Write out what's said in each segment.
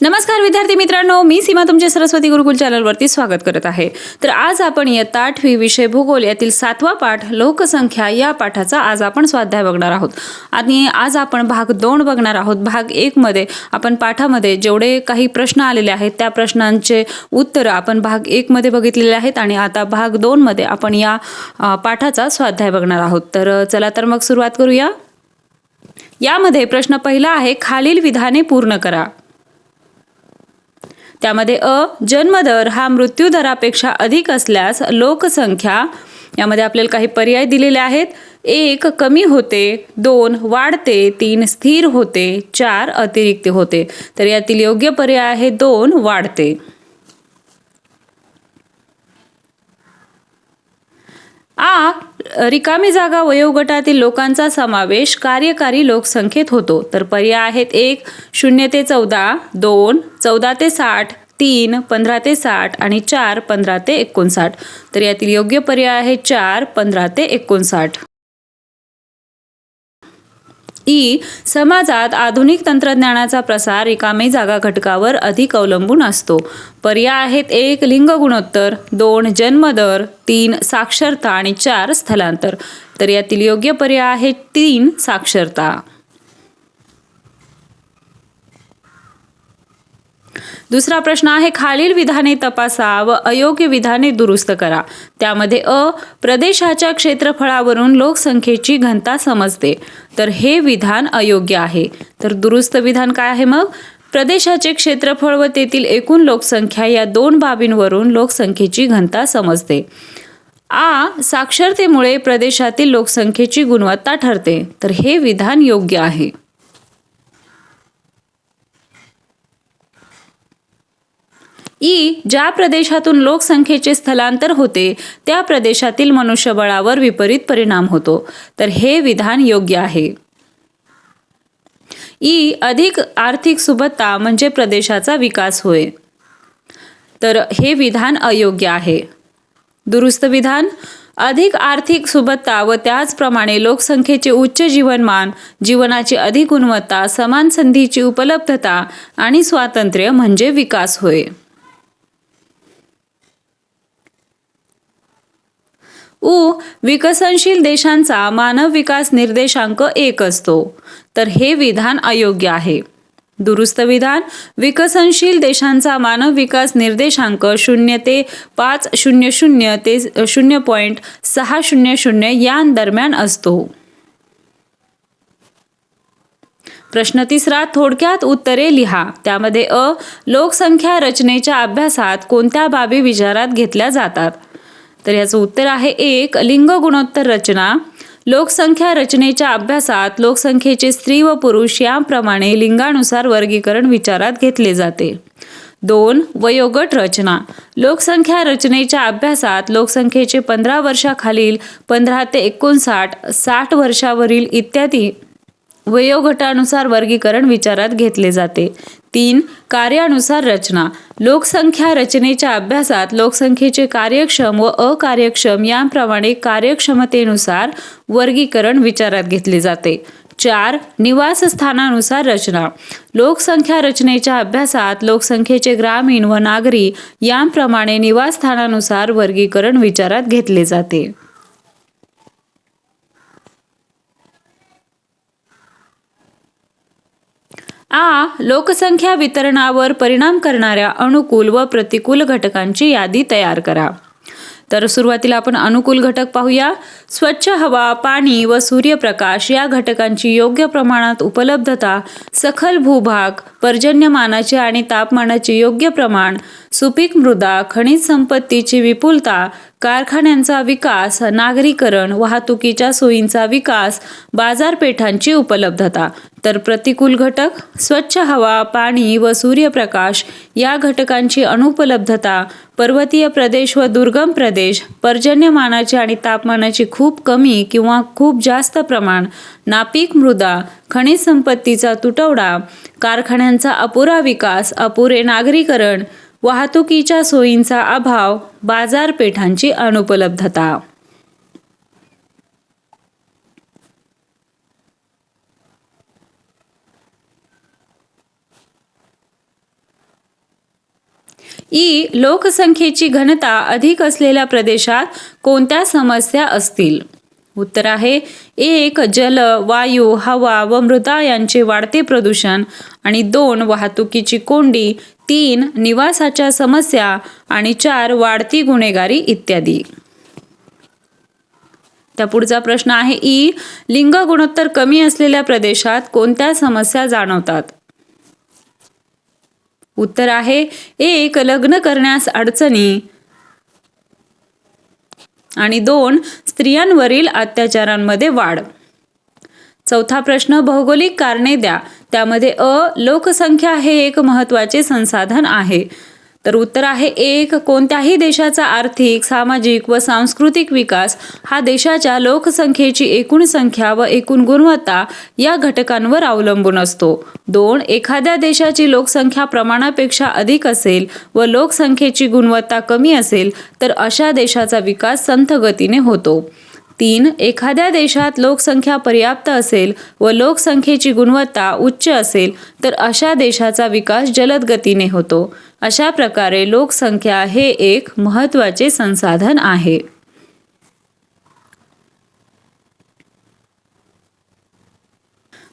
नमस्कार विद्यार्थी मित्रांनो मी सीमा तुमचे सरस्वती गुरुकुल चॅनलवरती स्वागत करत आहे. तर आज आपण इयत्ता आठवी विषय भूगोल यातील सातवा पाठ लोकसंख्या या पाठाचा आज आपण स्वाध्याय बघणार आहोत. आणि आज आपण भाग दोन बघणार आहोत. भाग एकमध्ये आपण पाठामध्ये जेवढे काही प्रश्न आलेले आहेत त्या प्रश्नांचे उत्तरं आपण भाग एकमध्ये बघितलेले आहेत आणि आता भाग दोनमध्ये आपण या पाठाचा स्वाध्याय बघणार आहोत. तर चला तर मग सुरुवात करूया. यामध्ये प्रश्न पहिला आहे खालील विधाने पूर्ण करा. त्यामध्ये अ जन्मदर हा मृत्यूदरापेक्षा अधिक असल्यास लोकसंख्या यामध्ये आपल्याला काही पर्याय दिलेले आहेत. एक कमी होते. दोन वाढते. तीन स्थिर होते. चार अतिरिक्त होते. तर यातील योग्य पर्याय आहे दोन वाढते. आ रिकामी जागा वयोगटातील लोकांचा समावेश कार्यकारी लोकसंख्येत होतो. तर पर्याय आहेत एक शून्य ते चौदा दोन चौदा ते साठ तीन पंधरा ते साठ आणि चार पंधरा ते एकोणसाठ. तर यातील योग्य पर्याय आहे चार पंधरा ते एकोणसाठ. ई समाजात आधुनिक तंत्रज्ञानाचा प्रसार रिकामी जागा घटकावर अधिक अवलंबून असतो. पर्याय आहेत एक लिंग गुणोत्तर दोन जन्मदर तीन साक्षरता आणि चार स्थलांतर. तर यातील योग्य पर्याय आहे तीन साक्षरता. दुसरा प्रश्न आहे खालील विधाने तपासा व अयोग्य विधाने दुरुस्त करा. त्यामध्ये अ प्रदेशाच्या क्षेत्रफळावरून लोकसंख्येची घनता समजते. तर हे विधान अयोग्य आहे. तर दुरुस्त विधान काय आहे मग? प्रदेशाचे क्षेत्रफळ व तेथील एकूण लोकसंख्या या दोन बाबींवरून लोकसंख्येची घनता समजते. आ साक्षरतेमुळे प्रदेशातील लोकसंख्येची गुणवत्ता ठरते. तर हे विधान योग्य आहे. ई ज्या प्रदेशातून लोकसंख्येचे स्थलांतर होते त्या प्रदेशातील मनुष्यबळावर विपरीत परिणाम होतो. तर हे विधान योग्य आहे. ई अधिक आर्थिक सुबत्ता म्हणजे प्रदेशाचा विकास होय. तर हे विधान अयोग्य आहे. दुरुस्त विधान अधिक आर्थिक सुबत्ता व त्याचप्रमाणे लोकसंख्येचे उच्च जीवनमान जीवनाची अधिक गुणवत्ता समान संधीची उपलब्धता आणि स्वातंत्र्य म्हणजे विकास होय. उ विकसनशील देशांचा मानव विकास निर्देशांक एक असतो. तर हे विधान अयोग्य आहे. दुरुस्त विधान विकसनशील देशांचा मानव विकास निर्देशांक शून्य ते पाच शून्य शून्य ते शून्य पॉईंट सहा शून्य शून्य या दरम्यान असतो. प्रश्न तिसरा थोडक्यात उत्तरे लिहा. त्यामध्ये अ लोकसंख्या रचनेच्या अभ्यासात कोणत्या बाबी विचारात घेतल्या जातात? तर याचं उत्तर आहे एक लिंग गुणोत्तर रचना. लोकसंख्या रचनेच्या अभ्यासात लोकसंख्येचे स्त्री व पुरुष याप्रमाणे लिंगानुसार वर्गीकरण विचारात घेतले जाते. दोन वयोगट रचना. लोकसंख्या रचनेच्या अभ्यासात लोकसंख्येचे पंधरा वर्षाखालील पंधरा ते एकोणसाठ साठ वर्षावरील इत्यादी वयोगटानुसार वर्गीकरण विचारात घेतले जाते. तीन कार्यानुसार रचना. लोकसंख्या रचनेच्या अभ्यासात लोकसंख्येचे कार्यक्षम व अकार्यक्षम याप्रमाणे कार्यक्षमतेनुसार वर्गीकरण विचारात घेतले जाते. चार निवासस्थानानुसार रचना. लोकसंख्या रचनेच्या अभ्यासात लोकसंख्येचे ग्रामीण व नागरी याप्रमाणे निवासस्थानानुसार वर्गीकरण विचारात घेतले जाते. आ लोकसंख्या वितरणावर परिणाम करणाऱ्या अनुकूल व प्रतिकूल घटकांची यादी तयार करा. तर सुरुवातीला आपण अनुकूल घटक पाहूया. स्वच्छ हवा पाणी व सूर्यप्रकाश या घटकांची योग्य प्रमाणात उपलब्धता सखल भूभाग पर्जन्यमानाचे आणि तापमानाचे योग्य प्रमाण सुपीक मृदा खनिज संपत्तीची विपुलता कारखान्यांचा विकास नागरीकरण वाहतुकीच्या सोयींचा विकास बाजारपेठांची उपलब्धता. तर प्रतिकूल घटक? स्वच्छ हवा पाणी व सूर्यप्रकाश या घटकांची अनुपलब्धता पर्वतीय प्रदेश व दुर्गम प्रदेश पर्जन्यमानाची आणि तापमानाची खूप कमी किंवा खूप जास्त प्रमाण नापीक मृदा खनिज संपत्तीचा तुटवडा कारखान्यांचा अपुरा विकास अपुरे नागरीकरण वाहतुकीच्या सोयींचा अभाव बाजारपेठांची अनुपलब्धता. ई लोकसंख्येची घनता अधिक असलेल्या प्रदेशात कोणत्या समस्या असतील? उत्तर आहे. एक जल वायू हवा व मृदा यांचे वाढते प्रदूषण आणि दोन वाहतुकीची कोंडी तीन निवासाच्या समस्या आणि चार वाढती गुन्हेगारी इत्यादी. त्या पुढचा प्रश्न आहे ई लिंग गुणोत्तर कमी असलेल्या प्रदेशात कोणत्या समस्या जाणवतात? उत्तर आहे एक लग्न करण्यास अडचणी आणि दोन स्त्रियांवरील अत्याचारांमध्ये वाढ. चौथा प्रश्न भौगोलिक कारणे द्या. त्यामध्ये अ लोकसंख्या हे एक महत्त्वाचे संसाधन आहे. तर उत्तर आहे एक. कोणत्याही देशाचा आर्थिक सामाजिक व सांस्कृतिक विकास हा देशाच्या लोकसंख्येची एकूण संख्या व एकूण गुणवत्ता या घटकांवर अवलंबून असतो. दोन. एखाद्या देशाची लोकसंख्या प्रमाणापेक्षा अधिक असेल व लोकसंख्येची गुणवत्ता कमी असेल तर अशा देशाचा विकास संथ गतीने होतो. तीन एखाद्या देशात लोकसंख्या पर्याप्त असेल व लोकसंख्येची गुणवत्ता उच्च असेल तर अशा देशाचा विकास जलद गतीने होतो. अशा प्रकारे लोकसंख्या हे एक महत्त्वाचे संसाधन आहे.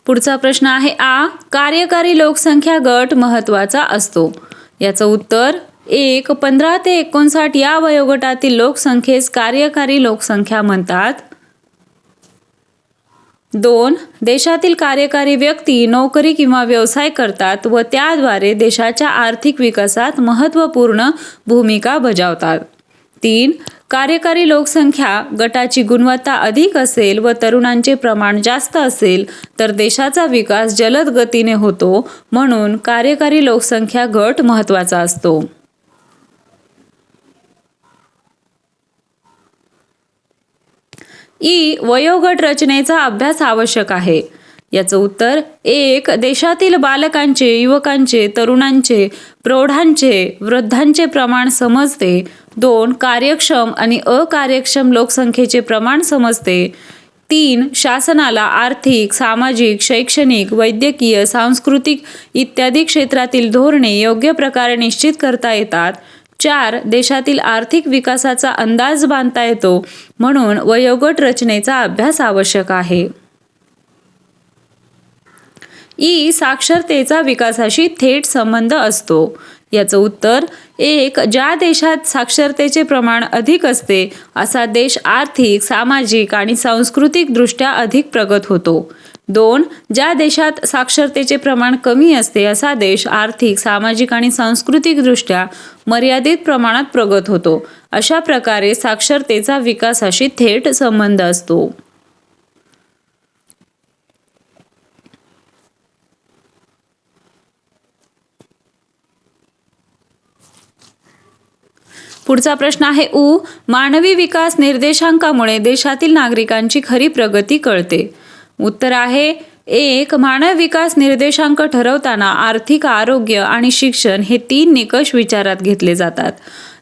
पुढचा प्रश्न आहे आ. कार्यकारी लोकसंख्या गट महत्त्वाचा असतो. याचं उत्तर एक पंधरा ते एकोणसाठ या वयोगटातील लोकसंख्येस कार्यकारी लोकसंख्या म्हणतात. दोन देशातील कार्यकारी व्यक्ती नोकरी किंवा व्यवसाय करतात व त्याद्वारे देशाच्या आर्थिक विकासात महत्त्वपूर्ण भूमिका बजावतात. तीन कार्यकारी लोकसंख्या गटाची गुणवत्ता अधिक असेल व तरुणांचे प्रमाण जास्त असेल तर देशाचा विकास जलद गतीने होतो म्हणून कार्यकारी लोकसंख्या गट महत्त्वाचा असतो. ई वयोगट रचनेचा अभ्यास आवश्यक आहे. याचं उत्तर एक देशातील बालकांचे युवकांचे तरुणांचे प्रौढांचे वृद्धांचे प्रमाण समजते. दोन कार्यक्षम आणि अकार्यक्षम लोकसंख्येचे प्रमाण समजते. तीन शासनाला आर्थिक सामाजिक शैक्षणिक वैद्यकीय सांस्कृतिक इत्यादी क्षेत्रातील धोरणे योग्य प्रकारे निश्चित करता येतात. चार देशातील आर्थिक विकासाचा अंदाज बांधता येतो म्हणून वयोगट रचनेचा अभ्यास आवश्यक आहे. ई साक्षरतेचा विकासाशी थेट संबंध असतो. याचं उत्तर एक ज्या देशात साक्षरतेचे प्रमाण अधिक असते असा देश आर्थिक सामाजिक आणि सांस्कृतिकदृष्ट्या अधिक प्रगत होतो. दोन ज्या देशात साक्षरतेचे प्रमाण कमी असते असा देश आर्थिक सामाजिक आणि सांस्कृतिकदृष्ट्या मर्यादित प्रमाणात प्रगत होतो. अशा प्रकारे साक्षरतेचा विकासाशी थेट संबंध असतो. पुढचा प्रश्न आहे उ. मानवी विकास निर्देशांकामुळे देशातील नागरिकांची खरी प्रगती कळते. उत्तर आहे एक मानव विकास निर्देशांक ठरवताना आर्थिक आरोग्य आणि शिक्षण हे तीन निकष विचारात घेतले जातात.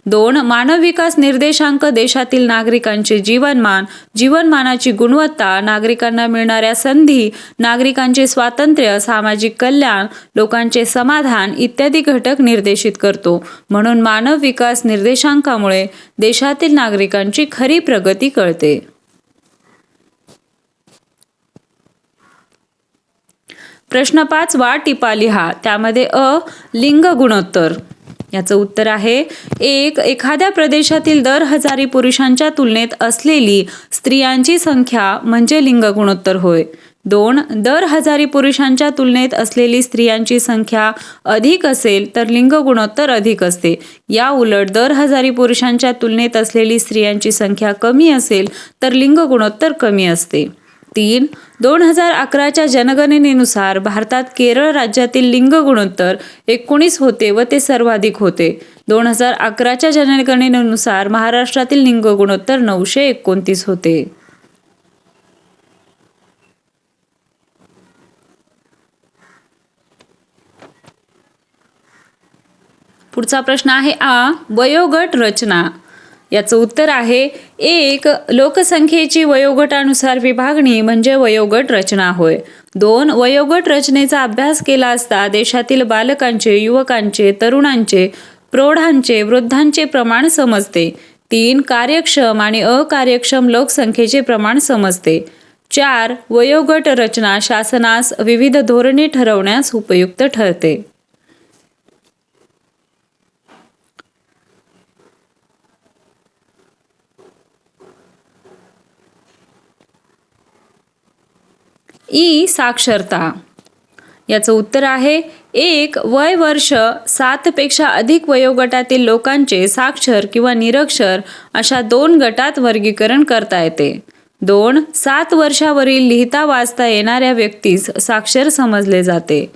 दोन मानव विकास निर्देशांक देशातील नागरिकांचे जीवनमान जीवनमानाची गुणवत्ता नागरिकांना मिळणाऱ्या संधी नागरिकांचे स्वातंत्र्य सामाजिक कल्याण लोकांचे समाधान इत्यादी घटक निर्देशित करतो. म्हणून मानव विकास निर्देशांकामुळे देशातील नागरिकांची खरी प्रगती कळते. प्रश्न पाच वा टिपा लिहा. त्यामध्ये अ लिंग गुणोत्तर. याचं उत्तर आहे एक एखाद्या प्रदेशातील दर हजारी पुरुषांच्या तुलनेत असलेली स्त्रियांची संख्या म्हणजे लिंग गुणोत्तर होय. दोन दर हजारी पुरुषांच्या तुलनेत असलेली स्त्रियांची संख्या अधिक असेल तर लिंग गुणोत्तर अधिक असते. या उलट दर हजारी पुरुषांच्या तुलनेत असलेली स्त्रियांची संख्या कमी असेल तर लिंग गुणोत्तर कमी असते. तीन दोन हजार अकराच्या जनगणनेनुसार भारतात केरळ राज्यातील लिंग गुणोत्तर एकोणीस होते व ते सर्वाधिक होते. दोन हजार अकराच्या जनगणनेनुसार महाराष्ट्रातील लिंग गुणोत्तर नऊशे एकोणतीस होते. पुढचा प्रश्न आहे आ वयोगट रचना. याचं उत्तर आहे एक लोकसंख्येची वयोगटानुसार विभागणी म्हणजे वयोगट रचना होय. दोन वयोगट रचनेचा अभ्यास केला असता देशातील बालकांचे युवकांचे तरुणांचे प्रौढांचे वृद्धांचे प्रमाण समजते. तीन कार्यक्षम आणि अकार्यक्षम लोकसंख्येचे प्रमाण समजते. चार वयोगट रचना शासनास विविध धोरणे ठरवण्यास उपयुक्त ठरते. ई साक्षरता. याचं उत्तर आहे एक वय वर्ष सातपेक्षा अधिक वयोगटातील लोकांचे साक्षर किंवा निरक्षर अशा दोन गटात वर्गीकरण करता येते. दोन सात वर्षावरील लिहिता वाचता येणाऱ्या व्यक्तीस साक्षर समजले जाते.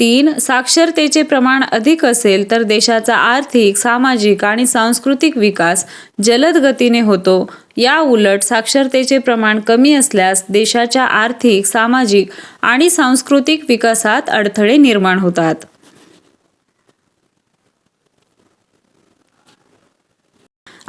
तीन साक्षरतेचे प्रमाण अधिक असेल तर देशाचा आर्थिक सामाजिक आणि सांस्कृतिक विकास जलद गतीने होतो. या उलट साक्षरतेचे प्रमाण कमी असल्यास देशाच्या आर्थिक सामाजिक आणि सांस्कृतिक विकासात अडथळे निर्माण होतात.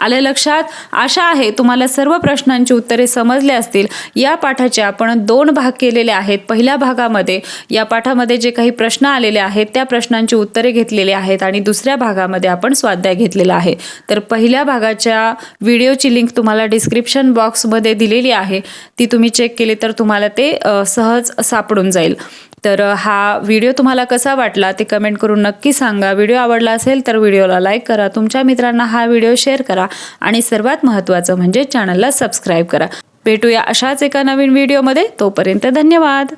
आले लक्षात? आशा आहे तुम्हाला सर्व प्रश्नांची उत्तरे समजले असतील. या पाठाचे आपण दोन भाग केलेले आहेत. पहिल्या भागामध्ये या पाठामध्ये जे काही प्रश्न आलेले आहेत त्या प्रश्नांची उत्तरे घेतलेली आहेत आणि दुसऱ्या भागामध्ये आपण स्वाध्याय घेतलेला आहे. तर पहिल्या भागाच्या व्हिडिओची लिंक तुम्हाला डिस्क्रिप्शन बॉक्समध्ये दिलेली आहे. ती तुम्ही चेक केली तर तुम्हाला ते सहज सापडून जाईल. तर हा व्हिडिओ तुम्हाला कसा वाटला ते कमेंट करून नक्की सांगा. व्हिडिओ आवडला असेल तर व्हिडिओला लाईक करा तुमच्या मित्रांना हा व्हिडिओ शेअर करा आणि सर्वात महत्त्वाचं म्हणजे चॅनलला सबस्क्राईब करा. भेटूया अशाच एका नवीन व्हिडिओमध्ये. तोपर्यंत धन्यवाद.